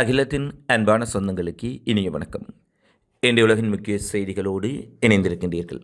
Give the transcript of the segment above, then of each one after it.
அகிலத்தின் அன்பான சொந்தங்களுக்கு இனிய வணக்கம். இன்றைய உலகின் முக்கிய செய்திகளோடு இணைந்திருக்கின்றீர்கள்.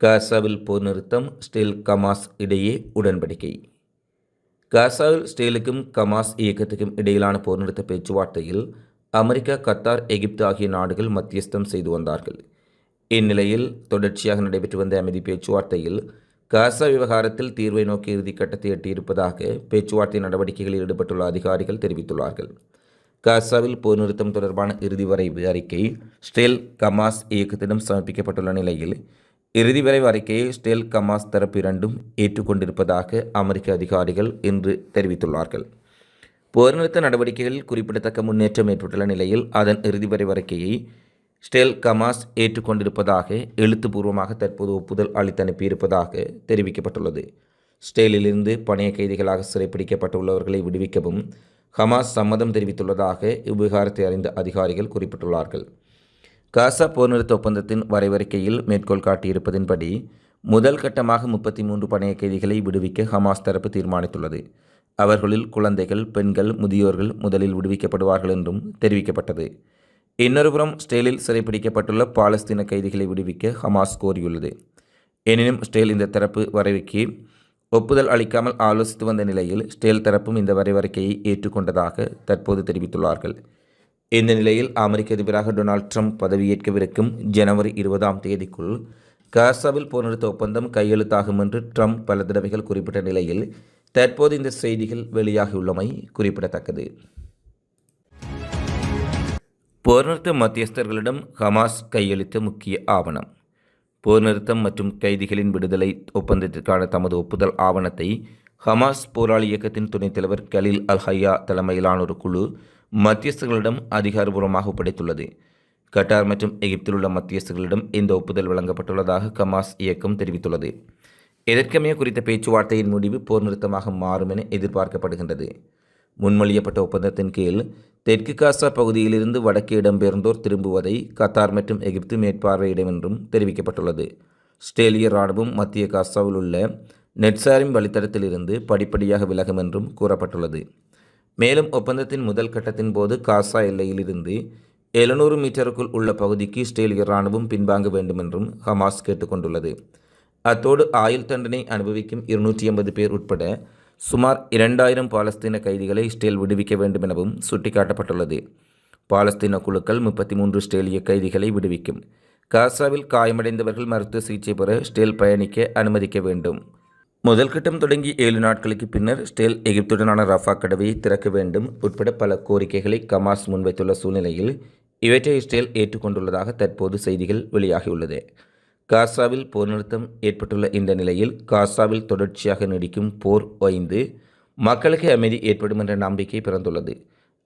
காசாவில் போர் நிறுத்தம் ஸ்டீல் கமாஸ் இடையே உடன்படிக்கை. காசாவில் ஸ்டீலுக்கும் கமாஸ் இயக்கத்துக்கும் இடையிலான போர் நிறுத்த பேச்சுவார்த்தையில் அமெரிக்கா கத்தார் எகிப்து ஆகிய நாடுகள் மத்தியஸ்தம் செய்து வந்தார்கள். இந்நிலையில் தொடர்ச்சியாக நடைபெற்று வந்த அமைதி பேச்சுவார்த்தையில் காசா விவகாரத்தில் தீர்வை நோக்கி இறுதி கட்டத்தை எட்டியிருப்பதாக பேச்சுவார்த்தை நடவடிக்கைகளில் ஈடுபட்டுள்ள அதிகாரிகள் தெரிவித்துள்ளார்கள். காசாவில் போர் நிறுத்தம் தொடர்பான இறுதி வரைவு அறிக்கை ஸ்டெல் கமாஸ் இயக்கத்திடம் சமர்ப்பிக்கப்பட்டுள்ள நிலையில் இறுதி வரைவு அறிக்கையை ஸ்டெல் கமாஸ் தரப்பு இரண்டும் ஏற்றுக்கொண்டிருப்பதாக அமெரிக்க அதிகாரிகள் இன்று தெரிவித்துள்ளார்கள். போர் நிறுத்த நடவடிக்கைகளில் குறிப்பிடத்தக்க முன்னேற்றம் ஏற்பட்டுள்ள நிலையில் அதன் இறுதி வரைவு அறிக்கையை ஸ்டேல் கமாஸ் ஏற்றுக்கொண்டிருப்பதாக எழுத்துப்பூர்வமாக தற்போது ஒப்புதல் அளித்து அனுப்பியிருப்பதாக தெரிவிக்கப்பட்டுள்ளது. ஸ்டேலிலிருந்து பணைய கைதிகளாக சிறைப்பிடிக்கப்பட்டுள்ளவர்களை விடுவிக்கவும் ஹமாஸ் சம்மதம் தெரிவித்துள்ளதாக இவ்விவகாரத்தை அறிந்த அதிகாரிகள் குறிப்பிட்டுள்ளார்கள். காசா போர் நிறுத்த ஒப்பந்தத்தின் வரைவறிக்கையில் மேற்கோள் காட்டியிருப்பதின்படி முதல் கட்டமாக முப்பத்தி மூன்று பணைய கைதிகளை விடுவிக்க ஹமாஸ் தரப்பு தீர்மானித்துள்ளது. அவர்களில் குழந்தைகள் பெண்கள் முதியோர்கள் முதலில் விடுவிக்கப்படுவார்கள் என்றும் தெரிவிக்கப்பட்டது. இன்னொருபுறம் ஸ்டேலில் சிறைப்பிடிக்கப்பட்டுள்ள பாலஸ்தீன கைதிகளை விடுவிக்க ஹமாஸ் கோரியுள்ளது. எனினும் ஸ்டேல் இந்த தரப்பு வரைவுக்கு ஒப்புதல் அளிக்காமல் ஆலோசித்து வந்த நிலையில் ஸ்டேல் தரப்பும் இந்த வரைவறிக்கையை ஏற்றுக்கொண்டதாக தற்போது தெரிவித்துள்ளார்கள். இந்த நிலையில் அமெரிக்க அதிபராக டொனால்ட் ட்ரம்ப் பதவியேற்கவிருக்கும் ஜனவரி இருபதாம் தேதிக்குள் காசாவில் போர் நிறுத்த ஒப்பந்தம் கையெழுத்தாகும் என்று ட்ரம்ப் பல தடவைகள் குறிப்பிட்ட நிலையில் தற்போது இந்த செய்திகள் வெளியாகியுள்ளமை குறிப்பிடத்தக்கது. போர் நிறுத்த மத்தியஸ்தர்களிடம் ஹமாஸ் கையளித்த முக்கிய ஆவணம். போர் நிறுத்தம் மற்றும் கைதிகளின் விடுதலை ஒப்பந்தத்திற்கான தமது ஒப்புதல் ஆவணத்தை ஹமாஸ் போராளி இயக்கத்தின் துணைத் தலைவர் கலீல் அல் ஹையா தலைமையிலான ஒரு குழு மத்தியஸ்தர்களிடம் அதிகாரபூர்வமாக ஒப்படைத்துள்ளது. கட்டார் மற்றும் எகிப்தில் உள்ள மத்தியஸ்தர்களிடம் இந்த ஒப்புதல் வழங்கப்பட்டுள்ளதாக ஹமாஸ் இயக்கம் தெரிவித்துள்ளது. எதற்கமைய குறித்த பேச்சுவார்த்தையின் முடிவு போர் நிறுத்தமாக மாறும் என எதிர்பார்க்கப்படுகின்றது. முன்மொழியப்பட்ட ஒப்பந்தத்தின் கீழ் தெற்கு காசா பகுதியிலிருந்து வடக்கே இடம்பெயர்ந்தோர் திரும்புவதை கத்தார் மற்றும் எகிப்து மேற்பார்வையிடும் என்றும் தெரிவிக்கப்பட்டுள்ளது. ஸ்டேலிய இராணுவம் மத்திய காசாவில் உள்ள நெட்சாரிம் வழித்தடத்திலிருந்து படிப்படியாக விலகும் என்றும் கூறப்பட்டுள்ளது. மேலும் ஒப்பந்தத்தின் முதல் கட்டத்தின் போது காசா எல்லையிலிருந்து எழுநூறு மீட்டருக்குள் உள்ள பகுதிக்கு ஸ்டேலிய இராணுவம் பின்வாங்க வேண்டும் என்றும் ஹமாஸ் கேட்டுக்கொண்டுள்ளது. அத்தோடு ஆயுள் தண்டனை அனுபவிக்கும் இருநூற்றி ஐம்பது பேர் உட்பட சுமார் இரண்டாயிரம் பாலஸ்தீன கைதிகளை இஸ்ரேல் விடுவிக்க வேண்டும் எனவும் சுட்டிக்காட்டப்பட்டுள்ளது. பாலஸ்தீன குழுக்கள் முப்பத்தி மூன்று ஸ்டேலிய கைதிகளை விடுவிக்கும். காசாவில் காயமடைந்தவர்கள் மருத்துவ சிகிச்சை பெற ஸ்டேல் பயணிக்க அனுமதிக்க வேண்டும். முதல் கட்டம் தொடங்கி ஏழு நாட்களுக்கு பின்னர் ஸ்டேல் எகிப்துடனான ரஃபா கடவையை திறக்க வேண்டும் உட்பட பல கோரிக்கைகளை கமாஸ் முன்வைத்துள்ள சூழ்நிலையில் இவற்றை ஸ்டேல் ஏற்றுக்கொண்டுள்ளதாக தற்போது செய்திகள் வெளியாகியுள்ளது. காசாவில் போர் நிறுத்தம் ஏற்பட்டுள்ள இந்த நிலையில் காசாவில் தொடர்ச்சியாக நீடிக்கும் போர் ஓய்ந்து மக்களுக்கு அமைதி ஏற்படும் என்ற நம்பிக்கை பிறந்துள்ளது.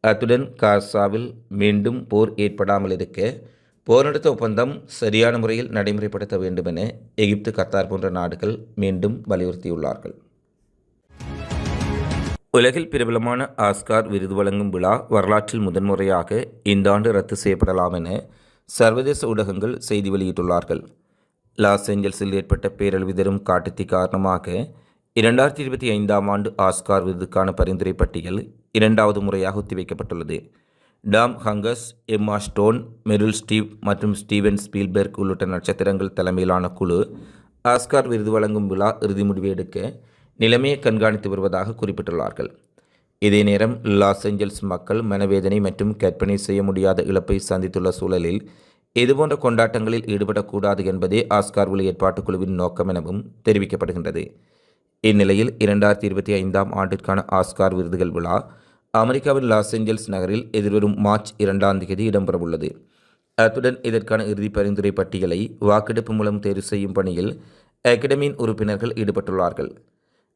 அத்துடன் காசாவில் மீண்டும் போர் ஏற்படாமல் இருக்க போர் நிறுத்த ஒப்பந்தம் சரியான முறையில் நடைமுறைப்படுத்த வேண்டும் என எகிப்து கத்தார் போன்ற நாடுகள் மீண்டும் வலியுறுத்தியுள்ளார்கள். உலகில் பிரபலமான ஆஸ்கார் விருது வழங்கும் விழா வரலாற்றில் முதன்முறையாக இந்த ஆண்டு ரத்து செய்யப்படலாம் என சர்வதேச ஊடகங்கள் செய்தி வெளியிட்டுள்ளார்கள். லாஸ் ஏஞ்சல்ஸில் ஏற்பட்ட பேரழிவிதரும் காட்டுத்தீ காரணமாக இரண்டாயிரத்தி இருபத்தி ஐந்தாம் ஆண்டு ஆஸ்கார் விருதுக்கான பரிந்துரை பட்டியல் இரண்டாவது முறையாக ஒத்திவைக்கப்பட்டுள்ளது Tom Hanks Emma Stone Meryl Streep மற்றும் ஸ்டீவன் ஸ்பீல்பெர்க் உள்ளிட்ட நட்சத்திரங்கள் தலைமையிலான குழு ஆஸ்கார் விருது வழங்கும் விழா இறுதி முடிவு எடுக்க நிலைமையை கண்காணித்து வருவதாக குறிப்பிட்டுள்ளார்கள். இதே நேரம் லாஸ் ஏஞ்சல்ஸ் மக்கள் மனவேதனை மற்றும் கற்பனை செய்ய முடியாத இழப்பை சந்தித்துள்ள சூழலில் இதுபோன்ற கொண்டாட்டங்களில் ஈடுபடக்கூடாது என்பதே ஆஸ்கார் விழா ஏற்பாட்டுக் குழுவின் நோக்கம் எனவும் தெரிவிக்கப்படுகின்றது. இந்நிலையில் இரண்டாயிரத்தி இருபத்தி ஐந்தாம் ஆண்டிற்கான ஆஸ்கார் விருதுகள் விழா அமெரிக்காவின் லாஸ் ஏஞ்சல்ஸ் நகரில் எதிர்வரும் மார்ச் இரண்டாம் தேதி இடம்பெறவுள்ளது. அத்துடன் இதற்கான இறுதி பரிந்துரை பட்டியலை வாக்கெடுப்பு மூலம் தேர்வு செய்யும் பணியில் அகாடமியின் உறுப்பினர்கள் ஈடுபட்டுள்ளார்கள்.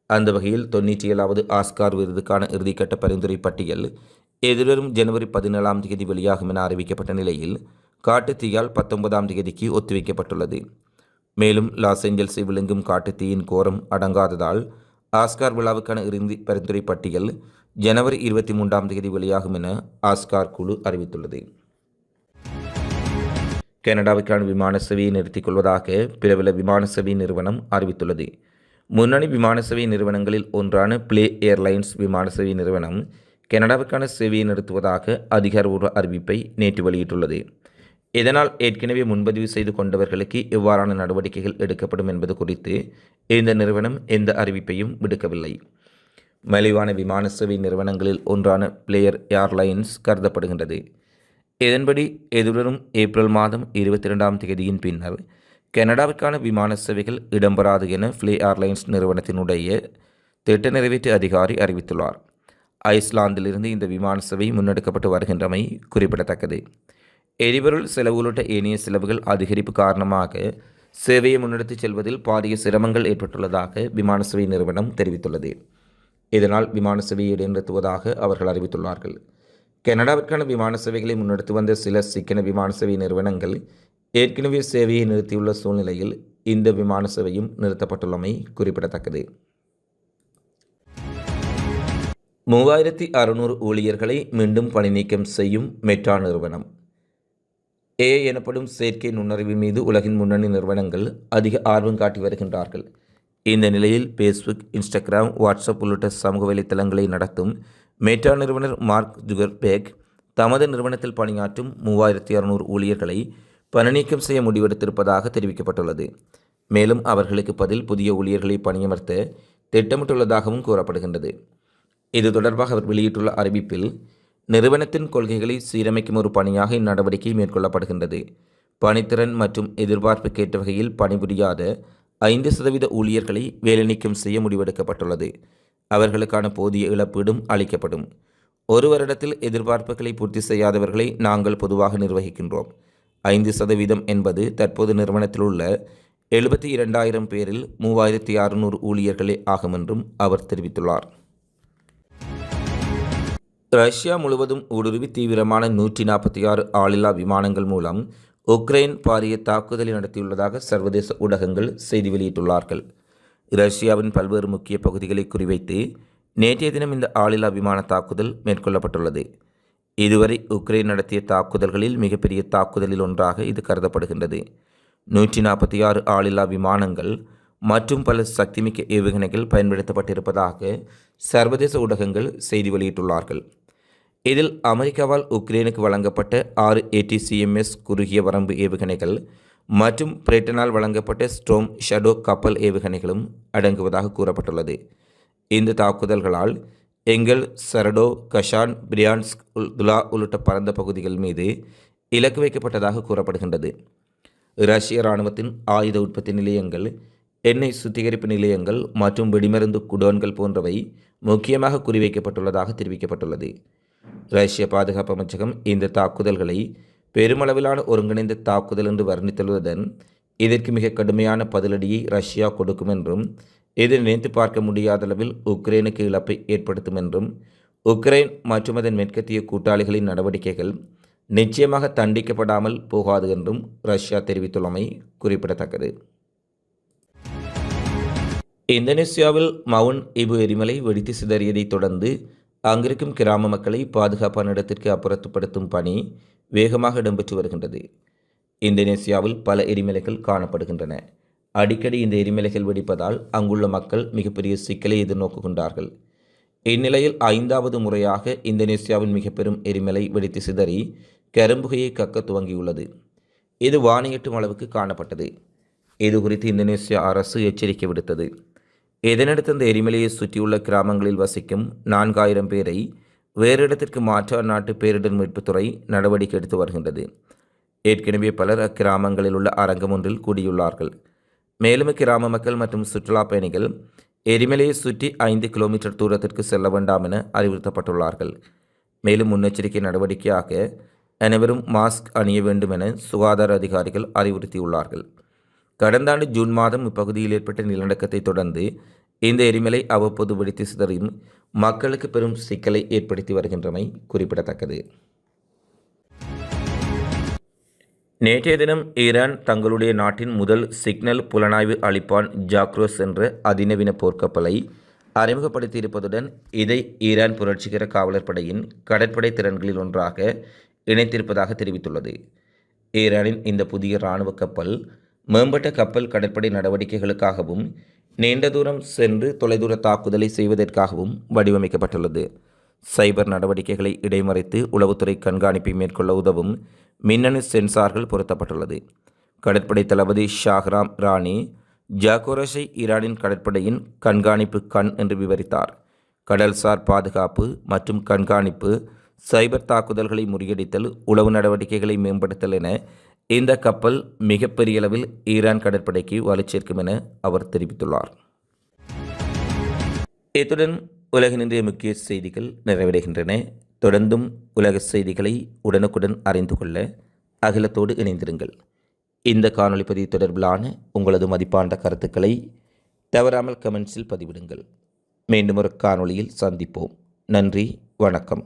அந்த வகையில் தொண்ணூற்றி ஏழாவது ஆஸ்கார் விருதுக்கான இறுதிக்கட்ட பரிந்துரை பட்டியல் எதிர்வரும் ஜனவரி பதினேழாம் தேதி வெளியாகும் என அறிவிக்கப்பட்ட நிலையில் காட்டுத்தீயால் பத்தொன்பதாம் தேதிக்கு ஒத்திவைக்கப்பட்டுள்ளது. மேலும் லாஸ் ஏஞ்சல்ஸை விழுங்கும் காட்டுத்தீயின் கோரம் அடங்காததால் ஆஸ்கார் விழாவுக்கான இறுதி பரிந்துரை பட்டியல் ஜனவரி இருபத்தி மூன்றாம் தேதி வெளியாகும் என ஆஸ்கார் குழு அறிவித்துள்ளது. கனடாவுக்கான விமான சேவையை நிறுத்திக் கொள்வதாக பிரபல விமான சேவை நிறுவனம் அறிவித்துள்ளது. முன்னணி விமான சேவை நிறுவனங்களில் ஒன்றான பிளே ஏர்லைன்ஸ் விமான சேவை நிறுவனம் கனடாவுக்கான சேவையை நிறுத்துவதாக அதிகாரபூர்வ அறிவிப்பை நேற்று வெளியிட்டுள்ளது. இதனால் ஏற்கனவே முன்பதிவு செய்து கொண்டவர்களுக்கு எவ்வாறான நடவடிக்கைகள் எடுக்கப்படும் என்பது குறித்து இந்த நிறுவனம் எந்த அறிவிப்பையும் விடுக்கவில்லை. மலிவான விமான சேவை நிறுவனங்களில் ஒன்றான பிளேயர் ஏர்லைன்ஸ் கருதப்படுகின்றது. இதன்படி எதிர்வரும் ஏப்ரல் மாதம் இருபத்தி இரண்டாம் தேதியின் பின்னர் கனடாவிற்கான விமான சேவைகள் இடம்பெறாது என ஃப்ளே ஏர்லைன்ஸ் நிறுவனத்தினுடைய திட்ட நிறைவேற்று அதிகாரி அறிவித்துள்ளார். ஐஸ்லாந்திலிருந்து இந்த விமான சேவை முன்னெடுக்கப்பட்டு வருகின்றமை குறிப்பிடத்தக்கது. எரிபொருள் செலவு உள்ளிட்ட ஏனைய செலவுகள் அதிகரிப்பு காரணமாக சேவையை முன்னெடுத்துச் செல்வதில் பாரிய சிரமங்கள் ஏற்பட்டுள்ளதாக விமான சேவை நிறுவனம் தெரிவித்துள்ளது. இதனால் விமான சேவையை இடைநிறுத்துவதாக அவர்கள் அறிவித்துள்ளார்கள். கனடாவிற்கான விமான சேவைகளை முன்னெடுத்து வந்த சில சிக்கன விமான சேவை நிறுவனங்கள் ஏற்கனவே சேவையை நிறுத்தியுள்ள சூழ்நிலையில் இந்த விமான சேவையும் நிறுத்தப்பட்டுள்ளமை குறிப்பிடத்தக்கது. மூவாயிரத்தி அறுநூறு ஊழியர்களை மீண்டும் பணி நீக்கம் செய்யும் மெட்ரா நிறுவனம். ஏ எனப்படும் செயற்கை நுண்ணறிவு மீது உலகின் முன்னணி நிறுவனங்கள் அதிக ஆர்வம் காட்டி வருகின்றார்கள். இந்த நிலையில் ஃபேஸ்புக் இன்ஸ்டாகிராம் வாட்ஸ்அப் உள்ளிட்ட சமூக வலைத்தளங்களை நடத்தும் மேட்டா நிறுவனர் மார்க் ஜுகர்பேக் தமது நிறுவனத்தில் பணியாற்றும் மூவாயிரத்தி அறுநூறு ஊழியர்களை பணிநீக்கம் செய்ய முடிவெடுத்திருப்பதாக தெரிவிக்கப்பட்டுள்ளது. மேலும் அவர்களுக்கு பதில் புதிய ஊழியர்களை பணியமர்த்த திட்டமிட்டுள்ளதாகவும் கூறப்படுகின்றது. இது தொடர்பாக அவர் வெளியிட்டுள்ள அறிவிப்பில் நிறுவனத்தின் கொள்கைகளை சீரமைக்கும் ஒரு பணியாக இந்நடவடிக்கை மேற்கொள்ளப்படுகின்றது. பணித்திறன் மற்றும் எதிர்பார்ப்புக்கேற்ற வகையில் பணிபுரியாத ஐந்து சதவீத ஊழியர்களை வேலைநீக்கம் செய்ய முடிவெடுக்கப்பட்டுள்ளது. அவர்களுக்கான போதிய இழப்பீடும் அளிக்கப்படும். ஒரு வருடத்தில் எதிர்பார்ப்புகளை பூர்த்தி செய்யாதவர்களை நாங்கள் பொதுவாக நிர்வகிக்கின்றோம். ஐந்து சதவீதம் என்பது தற்போது நிறுவனத்தில் உள்ள எழுபத்தி இரண்டாயிரம் பேரில் மூவாயிரத்தி அறுநூறு ஊழியர்களே ஆகும் என்றும் அவர் தெரிவித்துள்ளார். ரஷ்யா முழுவதும் ஊடுருவி தீவிரமான நூற்றி நாற்பத்தி ஆறு ஆளில்லா விமானங்கள் மூலம் உக்ரைன் பாரிய தாக்குதலை நடத்தியுள்ளதாக சர்வதேச ஊடகங்கள் செய்தி வெளியிட்டுள்ளார்கள். ரஷ்யாவின் பல்வேறு முக்கிய பகுதிகளை குறிவைத்து நேற்றைய தினம் இந்த ஆளில்லா விமான தாக்குதல் மேற்கொள்ளப்பட்டுள்ளது. இதுவரை உக்ரைன் நடத்திய தாக்குதல்களில் மிகப்பெரிய தாக்குதலில் ஒன்றாக இது கருதப்படுகின்றது. நூற்றி நாற்பத்தி ஆறு ஆளில்லா விமானங்கள் மற்றும் பல சக்திமிக்க ஏவுகணைகள் பயன்படுத்தப்பட்டிருப்பதாக சர்வதேச ஊடகங்கள் செய்தி வெளியிட்டுள்ளார்கள். இதில் அமெரிக்காவால் உக்ரைனுக்கு வழங்கப்பட்ட ஆறு ஏடிசிஎம்எஸ் குறுகிய வரம்பு ஏவுகணைகள் மற்றும் பிரிட்டனால் வழங்கப்பட்ட ஸ்ட்ரோம் ஷடோ கப்பல் ஏவுகணைகளும் அடங்குவதாக கூறப்பட்டுள்ளது. இந்த தாக்குதல்களால் எங்கள் சரடோ கஷான் பிரியான்ஸ்க் துலா உள்ளிட்ட பரந்த பகுதிகள் மீது இலக்கு வைக்கப்பட்டதாக கூறப்படுகின்றது. ரஷ்ய இராணுவத்தின் ஆயுத உற்பத்தி நிலையங்கள் எண்ணெய் சுத்திகரிப்பு நிலையங்கள் மற்றும் வெடிமருந்து குடோன்கள் போன்றவை முக்கியமாக குறிவைக்கப்பட்டுள்ளதாக தெரிவிக்கப்பட்டுள்ளது. ரஷ்ய பாதுகாப்பு அமைச்சகம் இந்த தாக்குதல்களை பெருமளவிலான ஒருங்கிணைந்த தாக்குதல் என்று வர்ணித்துள்ளதுடன் இதற்கு மிக கடுமையான பதிலடியை ரஷ்யா கொடுக்கும் என்றும் இது நினைத்து பார்க்க முடியாத அளவில் உக்ரைனுக்கு இழப்பை ஏற்படுத்தும் என்றும் உக்ரைன் மற்றும் அதன் மேற்கத்திய கூட்டாளிகளின் நடவடிக்கைகள் நிச்சயமாக தண்டிக்கப்படாமல் போகாது என்றும் ரஷ்யா தெரிவித்துள்ளமை குறிப்பிடத்தக்கது. இந்தோனேசியாவில் மவுண்ட் இபு எரிமலை வெடித்து சிதறியதைத் தொடர்ந்து அங்கிருக்கும் கிராம மக்களை பாதுகாப்பான இடத்திற்கு அப்புறத்துப்படுத்தும் பணி வேகமாக இடம்பெற்று வருகின்றது. இந்தோனேசியாவில் பல எரிமலைகள் காணப்படுகின்றன. அடிக்கடி இந்த எரிமலைகள் வெடிப்பதால் அங்குள்ள மக்கள் மிகப்பெரிய சிக்கலை எதிர்நோக்குகின்றார்கள். இந்நிலையில் ஐந்தாவது முறையாக இந்தோனேசியாவின் மிக பெரும் எரிமலை வெடித்து சிதறி கரும்புகையை கக்க துவங்கியுள்ளது. இது வானையட்டும் அளவுக்கு காணப்பட்டது. இது குறித்து இந்தோனேசியா அரசு எச்சரிக்கை விடுத்தது. இதனடுத்து அந்த எரிமலையை சுற்றியுள்ள கிராமங்களில் வசிக்கும் நான்காயிரம் பேரை வேறு இடத்திற்கு மாற்ற அந்நாட்டு பேரிடர் மீட்புத்துறை நடவடிக்கை எடுத்து வருகின்றது ஏற்கனவே பலர் அக்கிராமங்களில் உள்ள அரங்கம் ஒன்றில் கூடியுள்ளார்கள் மேலும் கிராம மக்கள் மற்றும் சுற்றுலா பயணிகள் எரிமலையை சுற்றி ஐந்து கிலோமீட்டர் தூரத்திற்கு செல்ல வேண்டாம் என அறிவுறுத்தப்பட்டுள்ளார்கள் மேலும் முன்னெச்சரிக்கை நடவடிக்கையாக அனைவரும் மாஸ்க் அணிய வேண்டும் என சுகாதார அதிகாரிகள் அறிவுறுத்தியுள்ளார்கள் கடந்த ஆண்டு ஜூன் மாதம் இப்பகுதியில் ஏற்பட்ட நிலநடுக்கத்தை தொடர்ந்து இந்த எரிமலை அவ்வப்போது வெடித்து சிதறியும் மக்களுக்கு பெரும் சிக்கலை ஏற்படுத்தி வருகின்றமை குறிப்பிடத்தக்கது. நேற்றைய தினம் ஈரான் தங்களுடைய நாட்டின் முதல் சிக்னல் புலனாய்வு அளிப்பான் ஜாக்ரோஸ் என்ற அதிநவீன போர்க்கப்பலை அறிமுகப்படுத்தியிருப்பதுடன் இதை ஈரான் புரட்சிகர காவலர் படையின் கடற்படை திறன்களில் ஒன்றாக இணைத்திருப்பதாக தெரிவித்துள்ளது. ஈரானின் இந்த புதிய இராணுவ கப்பல் மேம்பட்ட கப்பல் கடற்படை நடவடிக்கைகளுக்காகவும் நீண்ட தூரம் சென்று தொலைதூர தாக்குதலை செய்வதற்காகவும் வடிவமைக்கப்பட்டுள்ளது. சைபர் நடவடிக்கைகளை இடைமறைத்து உளவுத்துறை கண்காணிப்பை மேற்கொள்ள உதவும் மின்னணு சென்சார்கள் பொருத்தப்பட்டுள்ளது. கடற்படை தளபதி ஷாஹ்ராம் ராணி ஜாகோரஷை ஈரானின் கடற்படையின் கண்காணிப்பு கண் என்று விவரித்தார். கடல்சார் பாதுகாப்பு மற்றும் கண்காணிப்பு சைபர் தாக்குதல்களை முறியடித்தல் உளவு நடவடிக்கைகளை மேம்படுத்தல் என இந்த கப்பல் மிகப்பெரிய அளவில் ஈரான் கடற்படைக்கு வலுச்சேர்க்கும் என அவர் தெரிவித்துள்ளார். இத்துடன் உலகின் முக்கிய செய்திகள் நிறைவடைகின்றன. தொடர்ந்தும் உலக செய்திகளை உடனுக்குடன் அறிந்து கொள்ள அகிலத்தோடு இணைந்திருங்கள். இந்த காணொலி பதிவு தொடர்பிலான உங்களது மதிப்பான கருத்துக்களை தவறாமல் கமெண்ட்ஸில் பதிவிடுங்கள். மீண்டும் ஒரு காணொளியில் சந்திப்போம். நன்றி வணக்கம்.